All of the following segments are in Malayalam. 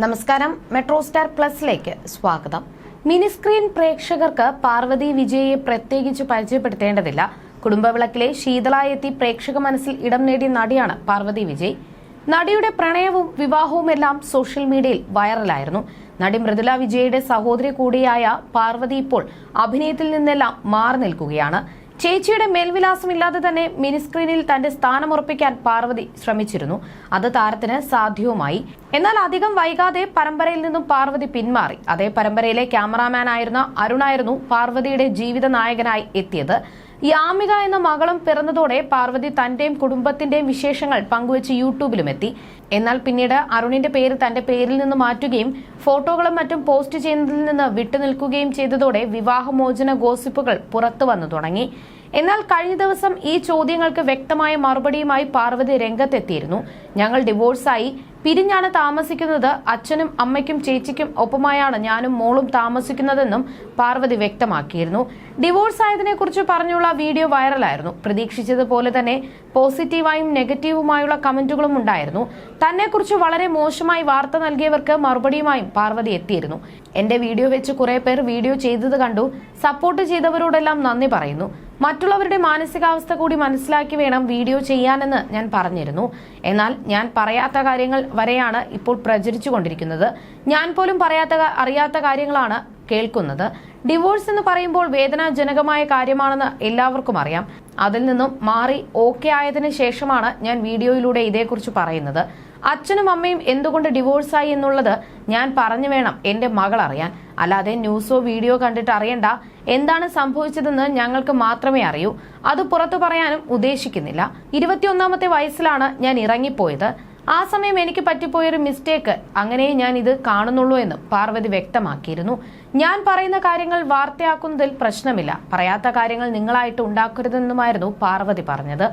നമസ്കാരം. മെട്രോ സ്റ്റാർ പ്ലസിലേക്ക് സ്വാഗതം. മിനി സ്ക്രീൻ പ്രേക്ഷകർക്ക് പാർവതി വിജയെ പ്രത്യേകിച്ച് പരിചയപ്പെടുത്തേണ്ടതില്ല. കുടുംബവിളക്കിലെ ശീതളായെത്തി പ്രേക്ഷക മനസ്സിൽ ഇടം നേടിയ നടിയാണ് പാർവതി വിജയ്. നടിയുടെ പ്രണയവും വിവാഹവും എല്ലാം സോഷ്യൽ മീഡിയയിൽ വൈറലായിരുന്നു. നടി മൃദുല വിജയയുടെ സഹോദരി കൂടിയായ പാർവതി ഇപ്പോൾ അഭിനയത്തിൽ നിന്നെല്ലാം മാറി നിൽക്കുകയാണ്. ചേച്ചിയുടെ മേൽവിലാസം ഇല്ലാതെ തന്നെ മിനിസ്ക്രീനിൽ തന്റെ സ്ഥാനമുറപ്പിക്കാൻ പാർവതി ശ്രമിച്ചിരുന്നു. അത് താരത്തിന് സാധ്യവുമായി. എന്നാൽ അധികം വൈകാതെ പരമ്പരയിൽ നിന്നും പാർവതി പിന്മാറി. അതേ പരമ്പരയിലെ ക്യാമറാമാൻ ആയിരുന്ന അരുണായിരുന്നു പാർവതിയുടെ ജീവിത നായകനായി എത്തിയത്. യാമിക എന്ന മകളും പിറന്നതോടെ പാർവതി തന്റെയും കുടുംബത്തിന്റെയും വിശേഷങ്ങൾ പങ്കുവച്ച് യൂട്യൂബിലും എത്തി. എന്നാൽ പിന്നീട് അരുണിന്റെ പേര് തന്റെ പേരിൽ നിന്ന് മാറ്റുകയും ഫോട്ടോകളും മറ്റും പോസ്റ്റ് ചെയ്യുന്നതിൽ നിന്ന് വിട്ടുനിൽക്കുകയും ചെയ്തതോടെ വിവാഹമോചന ഗോസിപ്പുകൾ പുറത്തു വന്നു തുടങ്ങി. എന്നാൽ കഴിഞ്ഞ ദിവസം ഈ ചോദ്യങ്ങൾക്ക് വ്യക്തമായ മറുപടിയുമായി പാർവതി രംഗത്തെത്തിയിരുന്നു. ഞങ്ങൾ ഡിവോഴ്സായി. പിരിഞ്ഞാണ് താമസിക്കുന്നത്. അച്ഛനും അമ്മയ്ക്കും ചേച്ചിക്കും ഒപ്പമായാണ് ഞാനും മോളും താമസിക്കുന്നതെന്നും പാർവതി വ്യക്തമാക്കിയിരുന്നു. ഡിവോഴ്സ് ആയതിനെ കുറിച്ച് പറഞ്ഞുള്ള വീഡിയോ വൈറലായിരുന്നു. പ്രതീക്ഷിച്ചതുപോലെ തന്നെ പോസിറ്റീവായും നെഗറ്റീവുമായുള്ള കമന്റുകളും ഉണ്ടായിരുന്നു. തന്നെക്കുറിച്ച് വളരെ മോശമായി വാർത്ത നൽകിയവർക്ക് മറുപടിയുമായും പാർവതി എത്തിയിരുന്നു. എന്റെ വീഡിയോ വെച്ച് കുറെ പേർ വീഡിയോ ചെയ്തത് കണ്ടു. സപ്പോർട്ട് ചെയ്തവരോടെല്ലാം നന്ദി പറയുന്നു. മറ്റുള്ളവരുടെ മാനസികാവസ്ഥ കൂടി മനസ്സിലാക്കി വേണം വീഡിയോ ചെയ്യാനെന്ന് ഞാൻ പറഞ്ഞിരുന്നു. എന്നാൽ ഞാൻ പറയാത്ത കാര്യങ്ങൾ വരെയാണ് ഇപ്പോൾ പ്രചരിച്ചുകൊണ്ടിരിക്കുന്നത് ഞാൻ പോലും പറയാത്ത അറിയാത്ത കാര്യങ്ങളാണ് കേൾക്കുന്നത്. ഡിവോഴ്സ് എന്ന് പറയുമ്പോൾ വേദനാജനകമായ കാര്യമാണെന്ന് എല്ലാവർക്കും അറിയാം. അതിൽ നിന്നും മാറി ഓക്കെ ആയതിനു ശേഷമാണ് ഞാൻ വീഡിയോയിലൂടെ ഇതേക്കുറിച്ച് പറയുന്നത്. അച്ഛനും അമ്മയും എന്തുകൊണ്ട് ഡിവോഴ്സായി എന്നുള്ളത് ഞാൻ പറഞ്ഞു വേണം എന്റെ മകൾ അറിയാൻ. അല്ലാതെ ന്യൂസോ വീഡിയോ കണ്ടിട്ട് അറിയണ്ട. എന്താണ് സംഭവിച്ചതെന്ന് ഞങ്ങൾക്ക് മാത്രമേ അറിയൂ. അത് പുറത്തു പറയാനും ഉദ്ദേശിക്കുന്നില്ല. ഇരുപത്തിയൊന്നാമത്തെ വയസ്സിലാണ് ഞാൻ ഇറങ്ങിപ്പോയത്. ആ സമയം എനിക്ക് പറ്റിപ്പോയൊരു മിസ്റ്റേക്ക്. അങ്ങനെ ഞാൻ ഇത് കാണുന്നുള്ളൂ എന്ന് പാർവതി വ്യക്തമാക്കിയിരുന്നു. ഞാൻ പറയുന്ന കാര്യങ്ങൾ വാർത്തയാക്കുന്നതിൽ പ്രശ്നമില്ല. പറയാത്ത കാര്യങ്ങൾ നിങ്ങളായിട്ട് ഉണ്ടാക്കരുതെന്നുമായിരുന്നു പാർവതി പറഞ്ഞത്.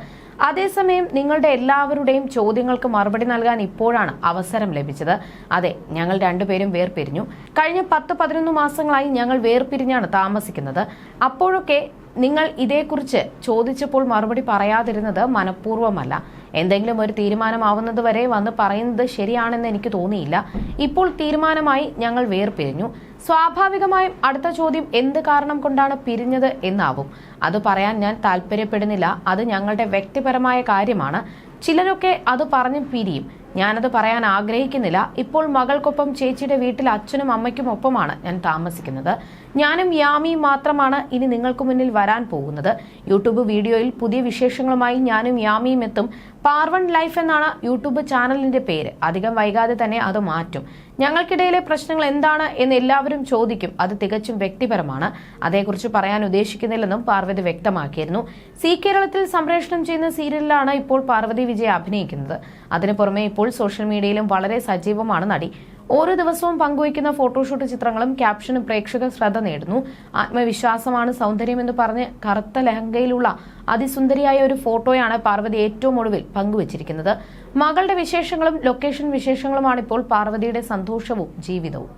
അതേസമയം നിങ്ങളുടെ എല്ലാവരുടെയും ചോദ്യങ്ങൾക്ക് മറുപടി നൽകാൻ ഇപ്പോഴാണ് അവസരം ലഭിച്ചത്. അതെ ഞങ്ങൾ രണ്ടുപേരും വേർപിരിഞ്ഞു. കഴിഞ്ഞ പത്ത് പതിനൊന്ന് മാസങ്ങളായി ഞങ്ങൾ വേർപിരിഞ്ഞാണ് താമസിക്കുന്നത്. അപ്പോഴൊക്കെ നിങ്ങൾ ഇതേക്കുറിച്ച് ചോദിച്ചപ്പോൾ മറുപടി പറയാതിരുന്നത് മനഃപൂർവമല്ല. എന്തെങ്കിലും ഒരു തീരുമാനമാവുന്നത് വരെ വന്ന് പറയുന്നത് ശരിയാണെന്ന് എനിക്ക് തോന്നിയില്ല. ഇപ്പോൾ തീരുമാനമായി ഞങ്ങൾ വേർപിരിഞ്ഞു. സ്വാഭാവികമായും അടുത്ത ചോദ്യം എന്ത് കാരണം കൊണ്ടാണ് പിരിഞ്ഞത് എന്നാവും. അത് പറയാൻ ഞാൻ താല്പര്യപ്പെടുന്നില്ല. അത് ഞങ്ങളുടെ വ്യക്തിപരമായ കാര്യമാണ്. ചിലരൊക്കെ അത് പറഞ്ഞ് പിരിയും. ഞാനത് പറയാൻ ആഗ്രഹിക്കുന്നില്ല. ഇപ്പോൾ മകൾക്കൊപ്പം ചേച്ചിയുടെ വീട്ടിൽ അച്ഛനും അമ്മയ്ക്കും ഒപ്പമാണ് ഞാൻ താമസിക്കുന്നത്. ഞാനും യാമിയും മാത്രമാണ് ഇനി നിങ്ങൾക്ക് മുന്നിൽ വരാൻ പോകുന്നത്. യൂട്യൂബ് വീഡിയോയിൽ പുതിയ വിശേഷങ്ങളുമായി ഞാനും യാമിയും എത്തും. പാർവൺ ലൈഫ് എന്നാണ് യൂട്യൂബ് ചാനലിന്റെ പേര്. അധികം വൈകാതെ തന്നെ അത് മാറ്റും. ഞങ്ങൾക്കിടയിലെ പ്രശ്നങ്ങൾ എന്താണ് എന്ന് എല്ലാവരും ചോദിക്കും. അത് തികച്ചും വ്യക്തിപരമാണ്. അതേക്കുറിച്ച് പറയാൻ ഉദ്ദേശിക്കുന്നില്ലെന്നും പാർവതി വ്യക്തമാക്കിയിരുന്നു. സി കേരളത്തിൽ സംപ്രേഷണം ചെയ്യുന്ന സീരിയലിലാണ് ഇപ്പോൾ പാർവതി വിജയ് അഭിനയിക്കുന്നത്. അതിനു പുറമെ ഇപ്പോൾ സോഷ്യൽ മീഡിയയിലും വളരെ സജീവമാണ് നടി. ഓരോ ദിവസവും പങ്കുവയ്ക്കുന്ന ഫോട്ടോഷൂട്ട് ചിത്രങ്ങളും ക്യാപ്ഷനും പ്രേക്ഷകർ ശ്രദ്ധ നേടുന്നു. ആത്മവിശ്വാസമാണ് സൗന്ദര്യം എന്ന് പറഞ്ഞ് കറുത്ത ലഹങ്കയിലുള്ള അതിസുന്ദരിയായ ഒരു ഫോട്ടോയാണ് പാർവതി ഏറ്റവും ഒടുവിൽ പങ്കുവച്ചിരിക്കുന്നത്. മകളുടെ വിശേഷങ്ങളും ലൊക്കേഷൻ വിശേഷങ്ങളുമാണ് ഇപ്പോൾ പാർവതിയുടെ സന്തോഷവും ജീവിതവും.